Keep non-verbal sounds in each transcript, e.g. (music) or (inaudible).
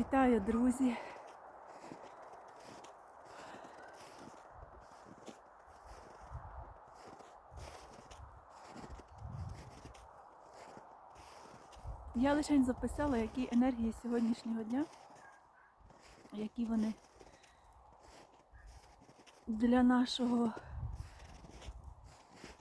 Вітаю, друзі! Я лише записала, які енергії сьогоднішнього дня, які вони для нашого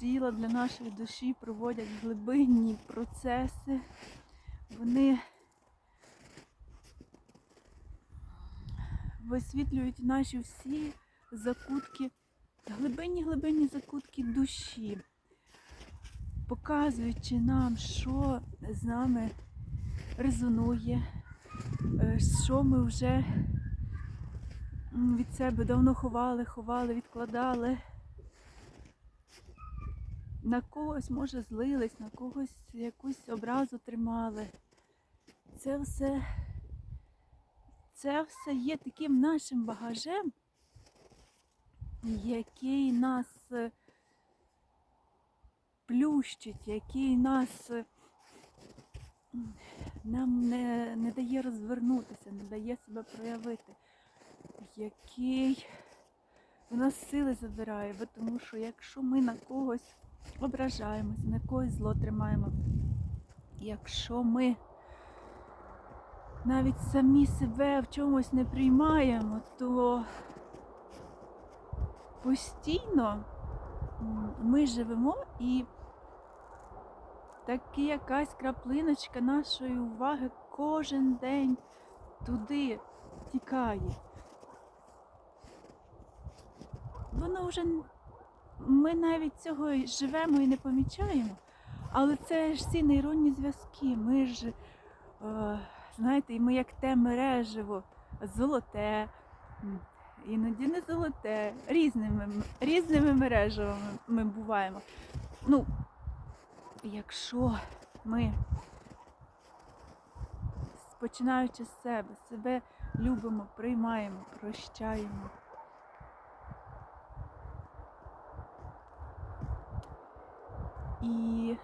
тіла, для нашої душі проводять глибинні процеси. Вони висвітлюють наші всі закутки, глибинні глибинні закутки душі, показуючи нам, що з нами резонує, е, що ми вже від себе давно ховали, ховали, відкладали. На когось, може, злились, на когось якусь образу тримали. Це все це все є таким нашим багажем, який нас е, плющить, який нас е, нам не, не дає розвернутися, не дає себе проявити, який у нас сили забирає, бо тому що якщо ми на когось ображаємося, на когось зло тримаємо, якщо ми навіть самі себе в чомусь не приймаємо, то постійно ми живемо і таки якась краплиночка нашої уваги кожен день туди тікає. Воно вже ми навіть цього живемо і не помічаємо, але це ж ці нейронні зв'язки. Ми ж е, знаєте, і ми як те мережево, золоте, іноді не золоте, різними, різними мережевими ми буваємо. Ну, якщо ми, починаючи з себе, себе любимо, приймаємо, прощаємо. І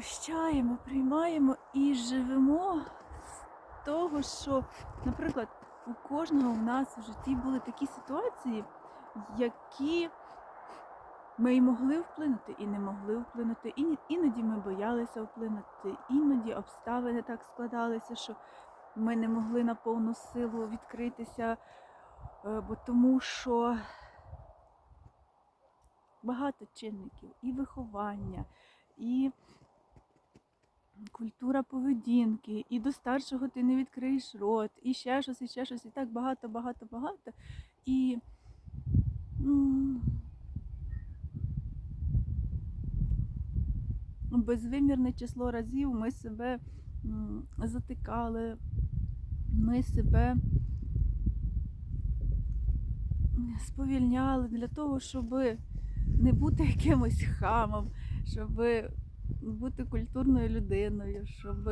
прощаємо, приймаємо і живемо з того, що, наприклад, у кожного в нас в житті були такі ситуації, які ми і могли вплинути, і не могли вплинути. І іноді ми боялися вплинути, іноді обставини так складалися, що ми не могли на повну силу відкритися, е, бо тому що багато чинників, і виховання, і культура поведінки, і до старшого ти не відкриєш рот, і ще щось, і ще щось, і так багато, багато, багато. І м, безвимірне число разів ми себе затикали, ми себе сповільняли для того, щоб не бути (laughs) якимось хамом, щоб бути культурною людиною, щоб.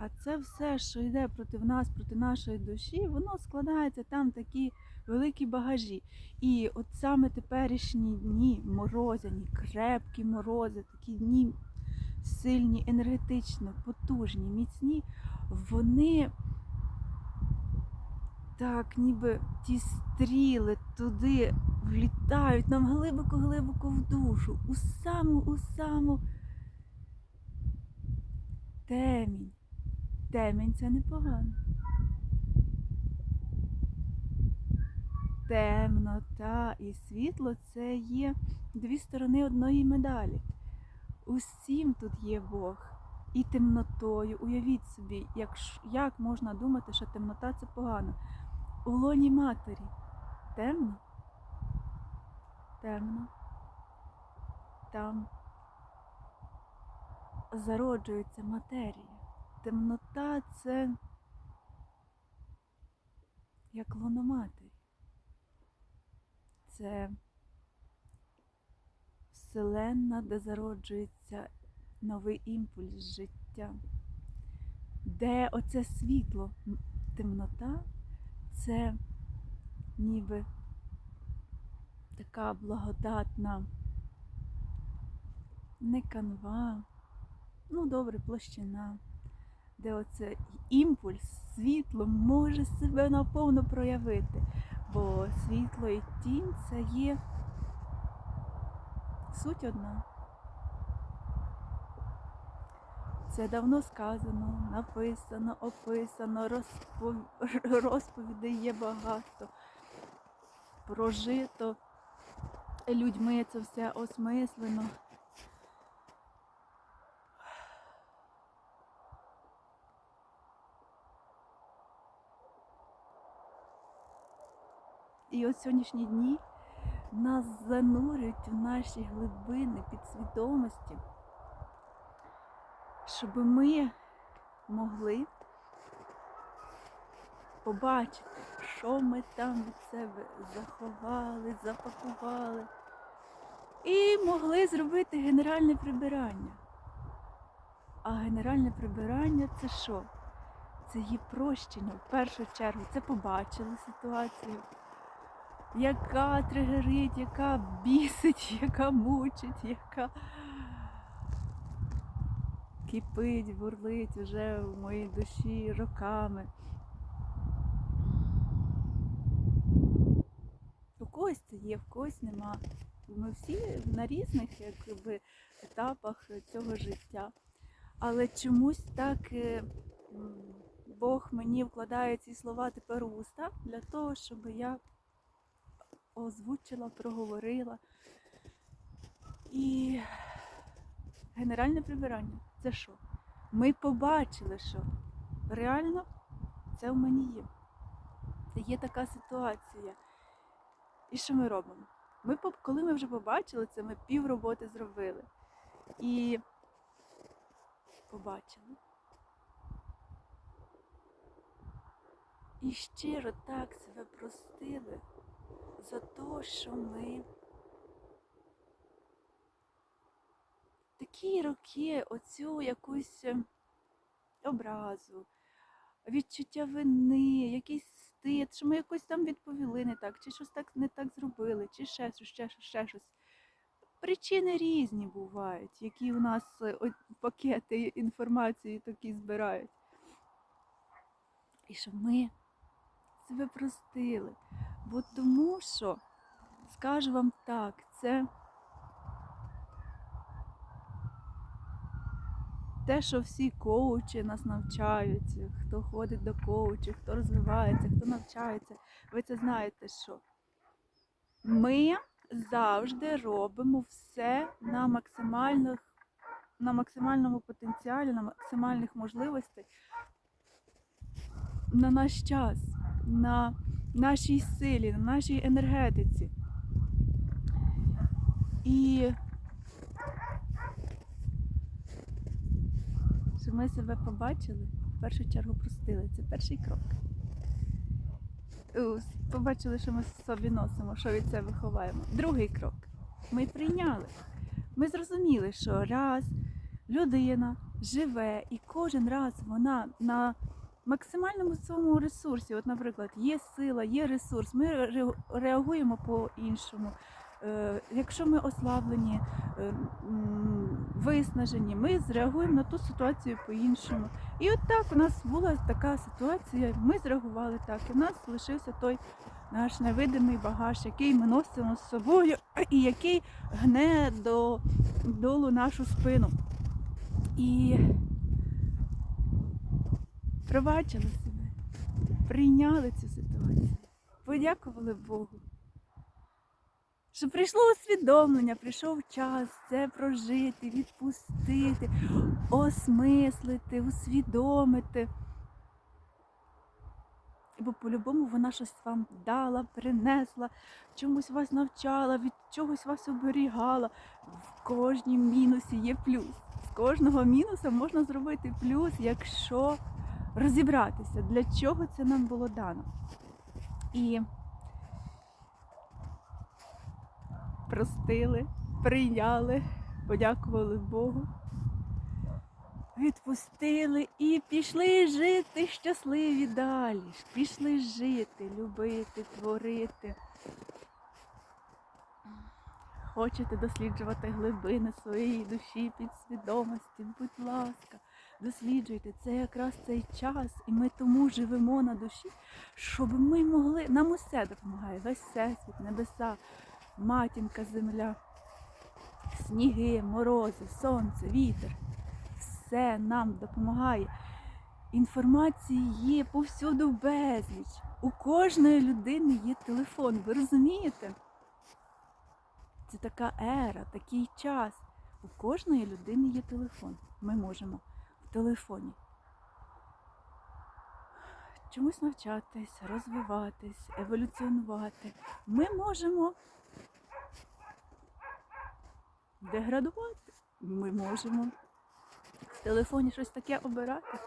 А це все, що йде проти нас, проти нашої душі, воно складається там такі великі багажі. І от саме теперішні дні, морозяні, крепкі морози, такі дні сильні, енергетично, потужні, міцні, вони так, ніби ті стріли туди влітають нам глибоко-глибоко в душу, у саму, у саму темінь. Темінь це непогано. Темнота і світло це є дві сторони одної медалі. Усім тут є Бог. І темнотою. Уявіть собі, як, як можна думати, що темнота це погано. У лоні матері темно. Темно. Там зароджується матерія. Темнота це як лоно матері. Це вселенна, де зароджується новий імпульс життя. Де оце світло, темнота, це ніби така благодатна не канва, ну добре, площина, де оце імпульс, світло може себе наповно проявити. Бо світло і тінь це є суть одна. Це давно сказано, написано, описано, розпов... (laughs) розповідей є багато. Прожито людьми це все осмислено. І от сьогоднішні дні нас занурюють в наші глибини підсвідомості, щоб ми могли побачити, що ми там від себе заховали, запакували, і могли зробити генеральне прибирання. А генеральне прибирання це що? Це є прощення в першу чергу. Це побачили ситуацію яка тригерить, яка бісить, (laughs) яка мучить, яка кипить, бурлить вже в моїй душі роками. У когось це є, в когось нема. Ми всі на різних якби, етапах цього життя. Але чомусь так е, Бог мені вкладає ці слова тепер у уста для того, щоб я озвучила, проговорила. І генеральне прибирання це що? Ми побачили, що реально це в мені є. Є така ситуація. І що ми робимо? Ми, коли ми вже побачили це, ми пів роботи зробили. І побачили. І щиро так себе простили за те, що ми такі роки оцю якусь е, образу, відчуття вини, якийсь стид, що ми якось там відповіли не так, чи щось так не так зробили, чи ще щось, ще щось, ще щось. Причини різні бувають, які у нас е, пакети інформації такі збирають. І щоб ми себе простили. Бо тому що, скажу вам так, це те, що всі коучі нас навчають, хто ходить до коучів, хто розвивається, хто навчається. Ви це знаєте, що ми завжди робимо все на максимальних, на максимальному потенціалі, на максимальних можливостей на наш час, на нашій силі, на нашій енергетиці. І щоб ми себе побачили, в першу чергу простили. Це перший крок. Побачили, що ми в собі носимо, що від себе ховаємо. Другий крок. Ми прийняли. Ми зрозуміли, що раз людина живе і кожен раз вона на максимальному своєму ресурсі. От, наприклад, є сила, є ресурс, ми реагуємо по-іншому. Е, Якщо ми ослаблені, е, виснажені, ми зреагуємо на ту ситуацію по-іншому. І от так у нас була така ситуація, ми зреагували так, і в нас лишився той наш невидимий багаж, який ми носимо з собою і який гне до долу нашу спину. І пробачили себе, прийняли цю ситуацію, подякували Богу. Що прийшло усвідомлення, прийшов час це прожити, відпустити, осмислити, усвідомити. Бо по-любому вона щось вам дала, принесла, чомусь вас навчала, від чогось вас оберігала. В кожній мінусі є плюс. З кожного мінуса можна зробити плюс, якщо розібратися, для чого це нам було дано. І простили, прийняли, подякували Богу, відпустили і пішли жити щасливі далі. Пішли жити, любити, творити. хочете досліджувати глибини своєї душі, підсвідомості, будь ласка, досліджуйте. Це якраз цей час, і ми тому живемо на душі, щоб ми могли. Нам усе допомагає, весь всесвіт, небеса, матінка, земля, сніги, морози, сонце, вітер. Все нам допомагає. Інформації є повсюду безліч. У кожної людини є телефон. Ви розумієте? Це така ера, такий час. У кожної людини є телефон. Ми можемо в телефоні чомусь навчатись, розвиватись, еволюціонувати. Ми можемо деградувати. Ми можемо в телефоні щось таке обирати,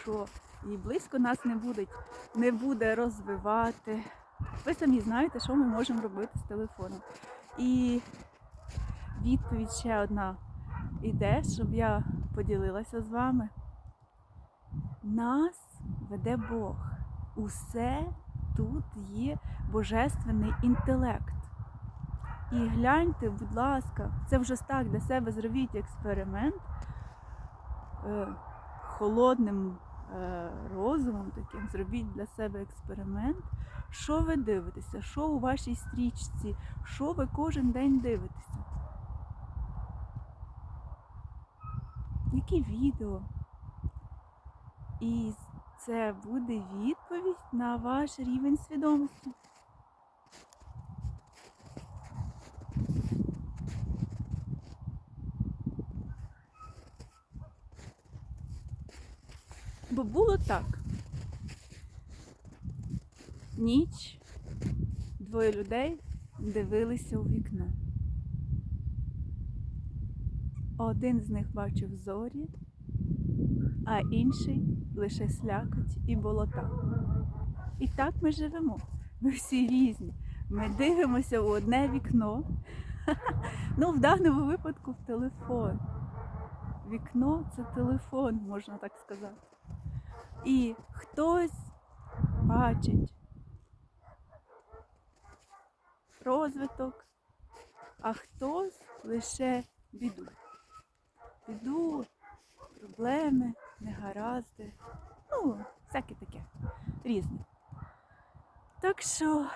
що і близько нас не буде, не буде розвивати. Ви самі знаєте, що ми можемо робити з телефоном. І відповідь ще одна іде, щоб я поділилася з вами. Нас веде Бог. Усе тут є божественний інтелект. І гляньте, будь ласка, це вже так для себе зробіть експеримент е, холодним е, розумом таким, зробіть для себе експеримент. Що ви дивитеся? Що у вашій стрічці? Що ви кожен день дивитеся? Які відео? І це буде відповідь на ваш рівень свідомості. Бо було так. Ніч, двоє людей дивилися у вікно. Один з них бачив зорі, а інший лише слякоть і болота. І так ми живемо. Ми всі різні. Ми дивимося у одне вікно. (laughs) Ну, в даному випадку в телефон. Вікно це телефон, можна так сказати. І хтось бачить розвиток, а хтось лише біду. Біду, проблеми, негаразди. Ну, всяке таке. Різне. Так що,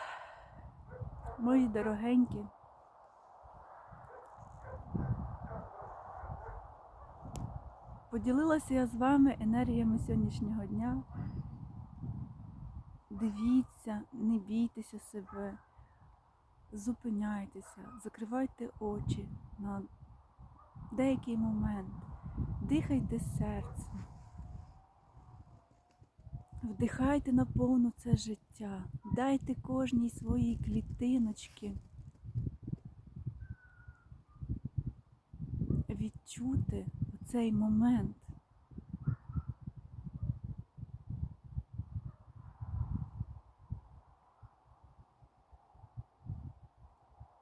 мої дорогенькі, поділилася я з вами енергіями сьогоднішнього дня. Дивіться, не бійтеся себе, зупиняйтеся, закривайте очі на деякий момент, дихайте серцем, вдихайте наповну це життя, дайте кожній своїй клітиночці відчути цей момент.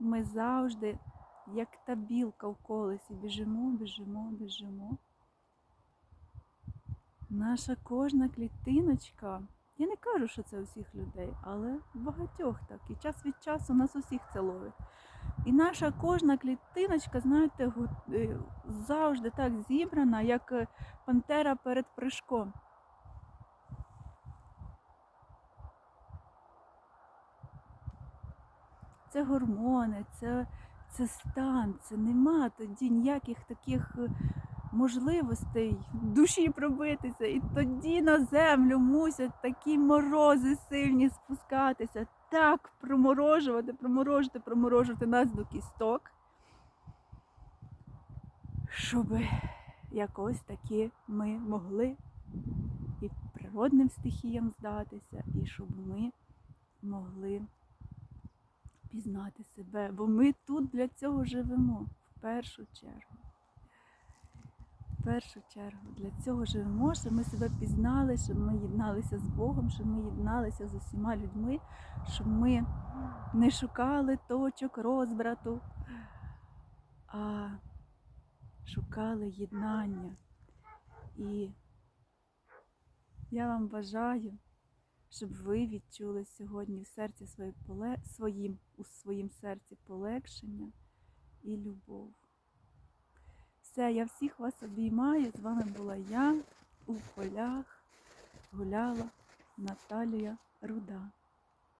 Ми завжди, як та білка в колесі, біжимо, біжимо, біжимо. Наша кожна клітиночка, я не кажу, що це у всіх людей, але багатьох так. І час від часу нас усіх це ловить. І наша кожна клітиночка, знаєте, е, завжди так зібрана, як е, пантера перед прыжком. Це гормони, це, це стан, це нема тоді ніяких таких е, можливостей душі пробитися. І тоді на землю мусять такі морози сильні спускатися, так проморожувати, проморожувати, проморожувати нас до кісток, щоб якось таки ми могли і природним стихіям здатися, і щоб ми могли пізнати себе, бо ми тут для цього живемо в першу чергу. Першу чергу для цього живемо, щоб ми себе пізнали, щоб ми єдналися з Богом, щоб ми єдналися з усіма людьми, щоб ми не шукали точок розбрату, а шукали єднання. І я вам бажаю, щоб ви відчули сьогодні в серці своє поле... своїм, у своїм серці полегшення і любов. Все, я всіх вас обіймаю. З вами була я у полях гуляла Наталія Руда.